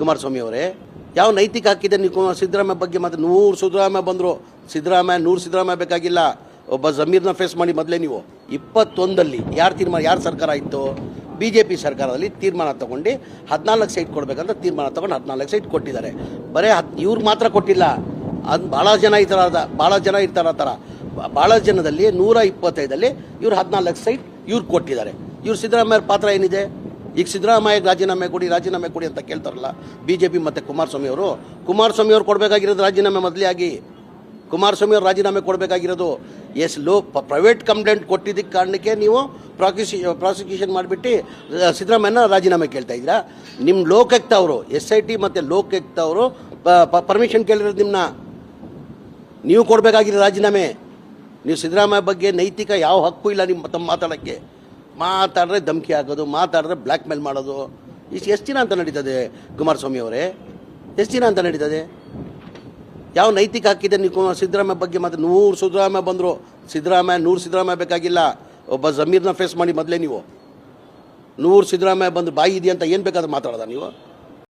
ಕುಮಾರಸ್ವಾಮಿ ಅವರೇ, ಯಾವ ನೈತಿಕ ಹಾಕಿದೆ ನೀವು ಸಿದ್ದರಾಮಯ್ಯ ಬಗ್ಗೆ ಮತ್ತೆ ನೂರು ಸಿದ್ದರಾಮಯ್ಯ ಬಂದರು. ಸಿದ್ದರಾಮಯ್ಯ, ನೂರು ಸಿದ್ದರಾಮಯ್ಯ ಬೇಕಾಗಿಲ್ಲ. ಒಬ್ಬ ಜಮೀರ್ನ ಫೇಸ್ ಮಾಡಿ ಮೊದಲೇ ನೀವು. ಇಪ್ಪತ್ತೊಂದಲ್ಲಿ ಯಾರು ತೀರ್ಮಾನ, ಯಾರು ಸರ್ಕಾರ ಇತ್ತು? ಬಿ ಜೆ ಪಿ ಸರ್ಕಾರದಲ್ಲಿ ತೀರ್ಮಾನ ತಗೊಂಡು ಹದಿನಾಲ್ಕು ಸೈಟ್ ಕೊಡಬೇಕಂತ ತೀರ್ಮಾನ ತಗೊಂಡು ಹದಿನಾಲ್ಕು ಸೈಟ್ ಕೊಟ್ಟಿದ್ದಾರೆ. ಬರೀ ಹತ್ ಇವ್ರು ಮಾತ್ರ ಕೊಟ್ಟಿಲ್ಲ. ಅದು ಭಾಳ ಜನ ಈ ಥರ ಭಾಳ ಜನ ಇರ್ತಾರೆ ಆ ಥರ ಭಾಳ ಜನದಲ್ಲಿ ನೂರ ಇಪ್ಪತ್ತೈದಲ್ಲಿ ಇವ್ರು ಹದಿನಾಲ್ಕು ಸೈಟ್ ಇವ್ರು ಕೊಟ್ಟಿದ್ದಾರೆ. ಇವ್ರು ಸಿದ್ದರಾಮಯ್ಯ ಪಾತ್ರ ಏನಿದೆ? ಈಗ ಸಿದ್ದರಾಮಯ್ಯ ರಾಜೀನಾಮೆ ಕೊಡಿ ರಾಜೀನಾಮೆ ಕೊಡಿ ಅಂತ ಕೇಳ್ತಾರಲ್ಲ ಬಿ ಜೆ ಪಿ ಮತ್ತು ಕುಮಾರಸ್ವಾಮಿ ಅವರು. ಕುಮಾರಸ್ವಾಮಿ ಅವ್ರು ಕೊಡಬೇಕಾಗಿರೋದು ರಾಜೀನಾಮೆ ಮೊದಲೇ ಆಗಿ ಕುಮಾರಸ್ವಾಮಿ ಅವ್ರು ರಾಜೀನಾಮೆ ಕೊಡಬೇಕಾಗಿರೋದು. ಎಸ್ ಲೋ ಪ್ರೈವೇಟ್ ಕಂಪ್ಲೇಂಟ್ ಕೊಟ್ಟಿದ್ದಕ್ಕೆ ಕಾರಣಕ್ಕೆ ನೀವು ಪ್ರಾಸಿಕ್ಯೂಷ ಪ್ರಾಸಿಕ್ಯೂಷನ್ ಮಾಡಿಬಿಟ್ಟು ಸಿದ್ದರಾಮಯ್ಯನ ರಾಜೀನಾಮೆ ಕೇಳ್ತಾ ಇದ್ದೀರಾ? ನಿಮ್ಮ ಲೋಕಾಯುಕ್ತ ಅವರು ಎಸ್ ಐ ಟಿ ಮತ್ತು ಲೋಕಾಯುಕ್ತ ಅವರು ಪರ್ಮಿಷನ್ ಕೇಳಿರೋದು ನಿಮ್ಮನ್ನ ನೀವು ಕೊಡಬೇಕಾಗಿರೋ ರಾಜೀನಾಮೆ. ನೀವು ಸಿದ್ದರಾಮಯ್ಯ ಬಗ್ಗೆ ನೈತಿಕ ಯಾವ ಹಕ್ಕು ಇಲ್ಲ ನಿಮ್ಮ ತಮ್ಮ ಮಾತಾಡೋಕ್ಕೆ. ಮಾತಾಡಿದ್ರೆ ಧಮಕಿ ಹಾಕೋದು ಮಾತಾಡಿದ್ರೆ ಬ್ಲ್ಯಾಕ್ ಮೇಲ್ ಮಾಡೋದು. ಇಷ್ಟು ಎಷ್ಟು ದಿನ ಅಂತ ನಡೀತದೆ ಕುಮಾರಸ್ವಾಮಿ ಅವರೇ? ಎಷ್ಟು ದಿನ ಅಂತ ನಡೀತದೆ? ಯಾವ ನೈತಿಕ ಹಾಕಿದೆ ನೀವು ಸಿದ್ದರಾಮಯ್ಯ ಬಗ್ಗೆ ಮತ್ತೆ ನೂರು ಸಿದ್ದರಾಮಯ್ಯ ಬಂದರು. ಸಿದ್ದರಾಮಯ್ಯ, ನೂರು ಸಿದ್ದರಾಮಯ್ಯ ಬೇಕಾಗಿಲ್ಲ. ಒಬ್ಬ ಜಮೀರ್ನ ಫೇಸ್ ಮಾಡಿ ಮೊದಲೇ ನೀವು. ನೂರು ಸಿದ್ದರಾಮಯ್ಯ ಬಂದು ಬಾಯಿ ಇದೆಯಂತ ಏನು ಬೇಕಾದ್ರೂ ಮಾತಾಡೋದ ನೀವು?